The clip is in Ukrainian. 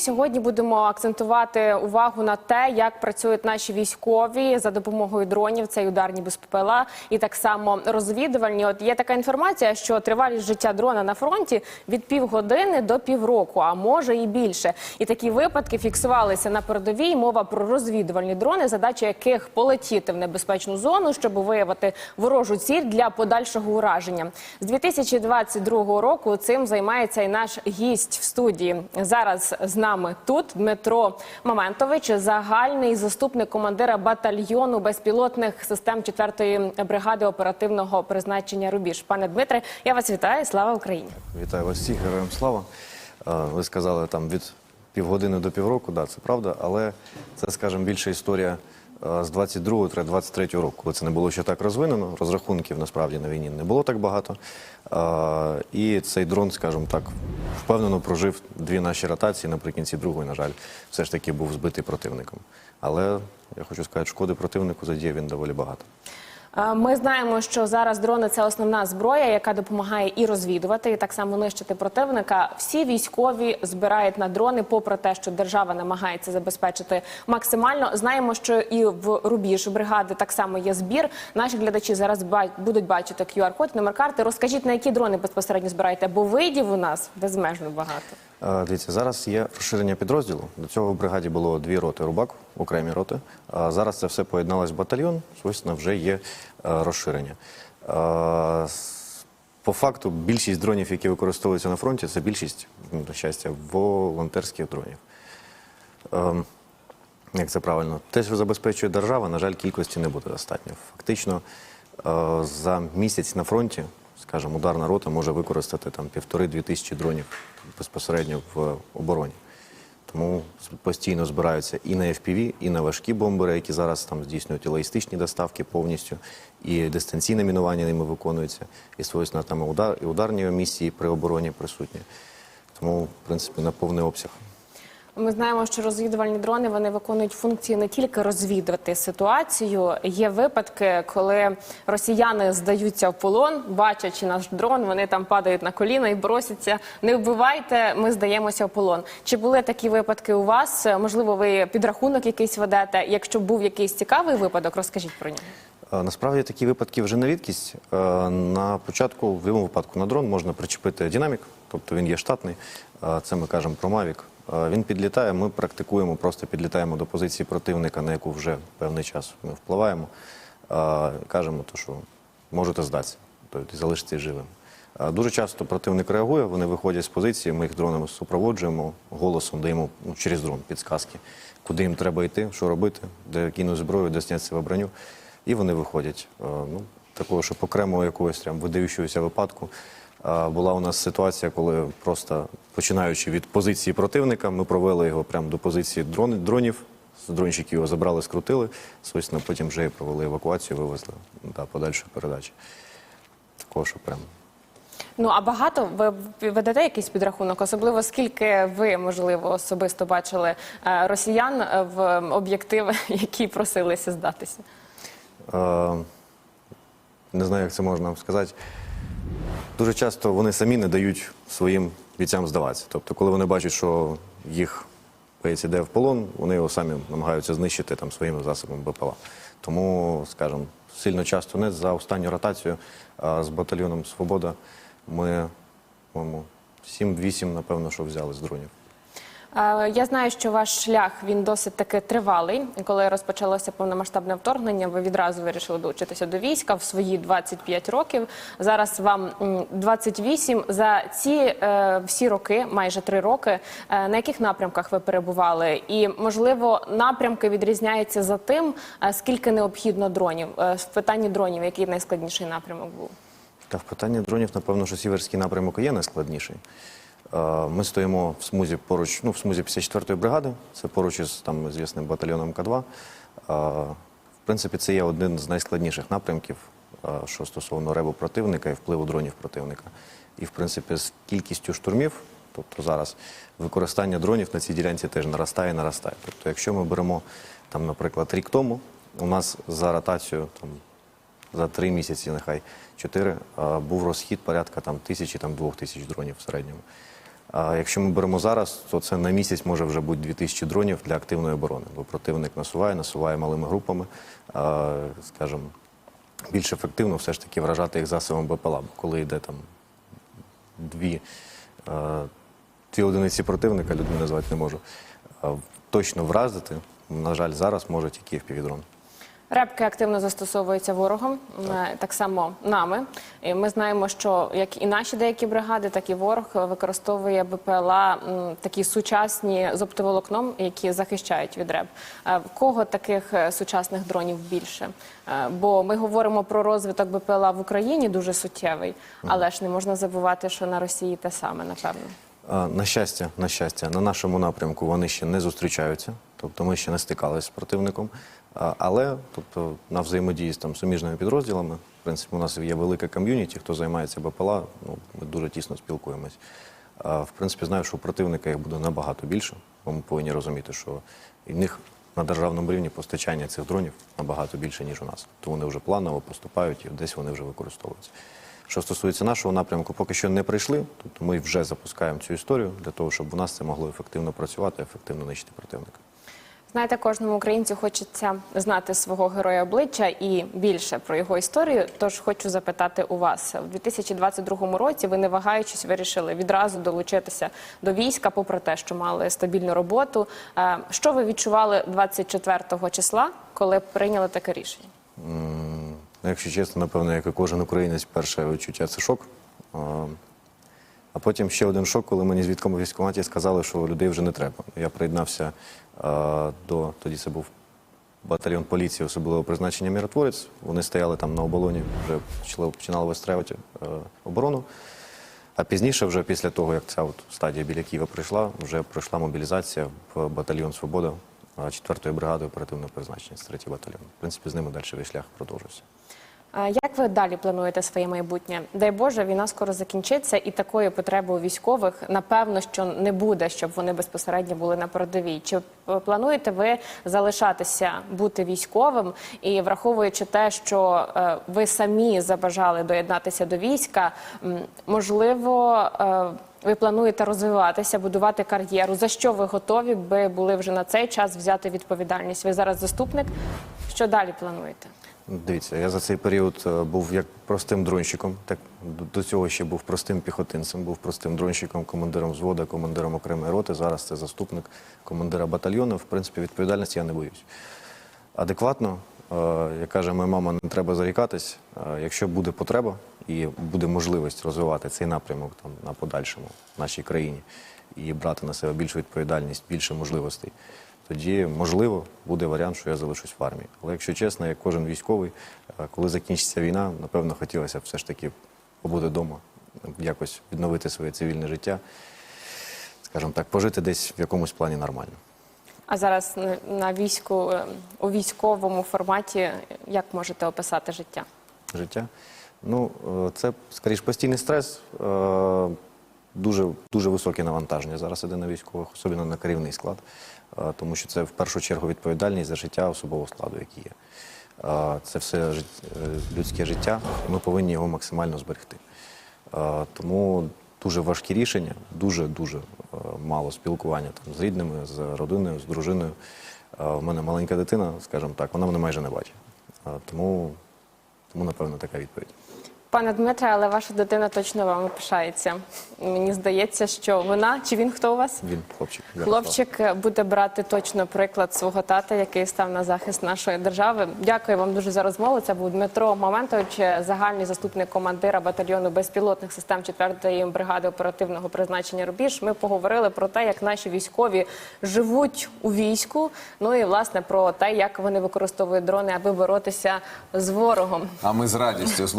сьогодні будемо акцентувати увагу на те, як працюють наші військові за допомогою дронів. Це й ударні без і так само розвідувальні. От є така інформація, що тривалість життя дрона на фронті від півгодини до півроку, а може і більше. І такі випадки фіксувалися на передовій. Мова про розвідувальні дрони, задача яких полетіти в небезпечну зону, щоб виявити ворожу ціль для подальшого ураження. З 2022 року цим займається і наш гість в студії. Зараз з нами тут Дмитро Моментович, загальний заступник командира батальйону безпілотних систем 4-ї бригади оперативного призначення Рубіж. Пане Дмитре, я вас вітаю. Слава Україні! Вітаю вас всіх, героям слава. Е, Ви сказали там від півгодини до півроку, да, це правда, але це, скажімо, більша історія з 22-23 року, коли це не було ще так розвинено. Розрахунків насправді на війні не було так багато. Е, І цей дрон, скажімо так, впевнено прожив дві наші ротації. Наприкінці другої, на жаль, все ж таки був збитий противником. Але я хочу сказати, шкоди противнику задіяв він доволі багато. Е, Ми знаємо, що зараз дрони це основна зброя, яка допомагає і розвідувати, і так само нищити противника. Всі військові збирають на дрони, попри те, що держава намагається забезпечити максимально. Знаємо, що і в рубіж бригади так само є збір. Наші глядачі зараз будуть бачити QR-код, номер карти. Розкажіть, на які дрони безпосередньо збираєте, бо видів у нас безмежно багато. Е, Дивіться, зараз є розширення підрозділу. До цього в бригаді було дві роти рубак, окремі роти. А зараз це все поєдналось в батальйон. Звісно, вже є е, розширення. Е, По факту, більшість дронів, які використовуються на фронті, це більшість, ну, на щастя, волонтерських дронів. Ем, Як це правильно? Те, що забезпечує держава, на жаль, кількості не буде достатньо. Фактично, е, за місяць на фронті, скажімо, ударна рота може використати там півтори-дві тисячі дронів безпосередньо в обороні. Тому постійно збираються і на FPV, і на важкі бомбери, які зараз там здійснюють і логістичні доставки повністю, і дистанційне мінування ними виконується, і свойственно там і удар, і ударні місії при обороні присутні. Тому, в принципі, на повний обсяг. Ми знаємо, що розвідувальні дрони вони виконують функції не тільки розвідувати ситуацію. Є випадки, коли росіяни здаються в полон, бачачи наш дрон, вони там падають на коліна і просяться: не вбивайте, ми здаємося в полон. Чи були такі випадки у вас? Можливо, ви підрахунок якийсь ведете? Якщо був якийсь цікавий випадок, розкажіть про нього. Е, Насправді такі випадки вже не рідкість. Е, На початку, в будь-якому випадку, на дрон можна причепити динамік, тобто він є штатний. Е, Це ми кажемо про Mavic. Е, Він підлітає, ми практикуємо, просто підлітаємо до позиції противника, на яку вже певний час ми впливаємо. Е, Кажемо, то, що можете здатися, тобто залишитися живим. Е, Дуже часто противник реагує, вони виходять з позиції, ми їх дронами супроводжуємо, голосом даємо ну, через дрон підсказки, куди їм треба йти, що робити, де кинуть зброю, де зняти себе броню. І вони виходять. Ну, такого, що окремого якогось прям видаючогося випадку. Була у нас ситуація, коли просто починаючи від позиції противника, ми провели його прямо до позиції дрон, дронів. З його забрали, скрутили. Звісно, потім вже і провели евакуацію, вивезли до подальшої передачі. Такого, що прям. Ну а багато ви ведете якийсь підрахунок, особливо скільки ви можливо особисто бачили е, росіян е, в об'єктиви, які просилися здатися. Е, не знаю, як це можна сказати. Дуже часто вони самі не дають своїм бійцям здаватися. Тобто, коли вони бачать, що їх боєць іде в полон, вони його самі намагаються знищити там своїми засобами БПЛА. Тому, скажімо, сильно часто не за останню ротацію а з батальйоном Свобода ми, по-моєму, 7-8, напевно, що взяли з дронів. Я знаю, що ваш шлях він досить таки тривалий. Коли розпочалося повномасштабне вторгнення, ви відразу вирішили долучитися до війська в свої 25 років. Зараз вам м, 28. За ці е, всі роки, майже три роки, е, на яких напрямках ви перебували? І можливо, напрямки відрізняються за тим, е, скільки необхідно дронів. В питанні дронів, який найскладніший напрямок був? Та в питанні дронів, напевно, що сіверський напрямок є найскладніший. Е, Ми стоїмо в смузі поруч, ну, в смузі 54-ї бригади, це поруч із там звісним батальйоном К2. Е, В принципі, це є один з найскладніших напрямків, е, що стосовно ребу противника і впливу дронів противника. І, в принципі, з кількістю штурмів, тобто зараз використання дронів на цій ділянці теж наростає наростає. Тобто, якщо ми беремо, там, наприклад, рік тому, у нас за ротацію там, за три місяці, нехай чотири, був розхід порядка там тисячі, там двох тисяч дронів в середньому. А якщо ми беремо зараз, то це на місяць може вже бути 2000 дронів для активної оборони, бо противник насуває, насуває малими групами. Скажімо, більш ефективно все ж таки вражати їх засобом БПЛА, бо коли йде там дві, дві одиниці противника, людину назвати не можу, точно вразити, на жаль, зараз може тільки впівдрон. Репки активно застосовуються ворогом, е, так само нами. І ми знаємо, що як і наші деякі бригади, так і ворог використовує БПЛА такі сучасні з оптоволокном, які захищають від реп. В кого таких е, сучасних дронів більше? Е, Бо ми говоримо про розвиток БПЛА в Україні дуже суттєвий, але ж не можна забувати, що на Росії те саме, напевно. На щастя, на щастя, на нашому напрямку вони ще не зустрічаються, тобто ми ще не стикалися з противником. Але тобто, на взаємодії з там, суміжними підрозділами, в принципі, у нас є велика ком'юніті, хто займається БПЛА, ну, ми дуже тісно спілкуємось. В принципі, знаю, що у противника їх буде набагато більше, бо ми повинні розуміти, що в них на державному рівні постачання цих дронів набагато більше, ніж у нас. То вони вже планово поступають і десь вони вже використовуються. Що стосується нашого напрямку, поки що не прийшли, тобто ми вже запускаємо цю історію для того, щоб у нас це могло ефективно працювати, ефективно нищити противника. Знаєте, кожному українцю хочеться знати свого героя обличчя і більше про його історію. Тож хочу запитати у вас у 2022 році. Ви не вагаючись вирішили відразу долучитися до війська, попри те, що мали стабільну роботу. Е, Що ви відчували 24 числа, коли прийняли таке рішення? Ну, Якщо чесно, напевно, як і кожен українець, перше відчуття це шок. А, А потім ще один шок, коли мені з відкому військкоматі сказали, що людей вже не треба. Я приєднався до тоді це був батальйон поліції особливого призначення міротворець. Вони стояли там на оболоні, вже почали починали вистраювати е, оборону. А пізніше, вже після того, як ця от стадія біля Києва прийшла, вже пройшла мобілізація в батальйон Свобода 4-ї бригади оперативного призначення, з 3-й батальйон. В принципі, з ними далі шлях продовжився. Як ви далі плануєте своє майбутнє? Дай Боже, війна скоро закінчиться, і такої потреби у військових напевно, що не буде, щоб вони безпосередньо були на передовій. Чи плануєте ви залишатися бути військовим і враховуючи те, що е, ви самі забажали доєднатися до війська, можливо. е, ви плануєте розвиватися, будувати кар'єру. За що ви готові би були вже на цей час взяти відповідальність? Ви зараз заступник. Що далі плануєте? Дивіться, я за цей період е, був як простим дронщиком, так до- цього ще був простим піхотинцем, був простим дронщиком, командиром взвода, командиром окремої роти. Зараз це заступник командира батальйону. В принципі, відповідальності я не боюсь. Адекватно, е, як каже моя мама, не треба зарікатись. Е, Якщо буде потреба і буде можливість розвивати цей напрямок там на подальшому в нашій країні і брати на себе більшу відповідальність, більше можливостей, тоді можливо буде варіант, що я залишусь в армії. Але якщо чесно, як кожен військовий, е, коли закінчиться війна, напевно, хотілося б все ж таки побути вдома, якось відновити своє цивільне життя, скажімо так, пожити десь в якомусь плані нормально. А зараз на- війську е, у військовому форматі як можете описати життя? життя. Ну, е, це скоріш постійний стрес, дуже, дуже високе навантаження зараз іде на військових, особливо на керівний склад, е, тому що це в першу чергу відповідальність за життя особового складу, який є. Е, Це все е, людське життя, і ми повинні його максимально зберегти. Тому дуже важкі рішення, дуже дуже е, мало спілкування там з рідними, з родиною, з дружиною. У мене маленька дитина, скажімо так, вона мене майже не бачить. Тому тому, напевно, така відповідь. Пане Дмитре, але ваша дитина точно вами пишається. Мені здається, що вона чи він хто у вас? Він хлопчик. Хлопчик е, буде брати точно приклад свого тата, який став на захист нашої держави. Дякую вам дуже за розмову. Це був Дмитро Моментович, загальний заступник командира батальйону безпілотних систем 4-ї бригади оперативного призначення Рубіж. Ми поговорили про те, як наші військові живуть у війську. Ну і власне про те, як вони використовують дрони, аби боротися з ворогом. А ми з радістю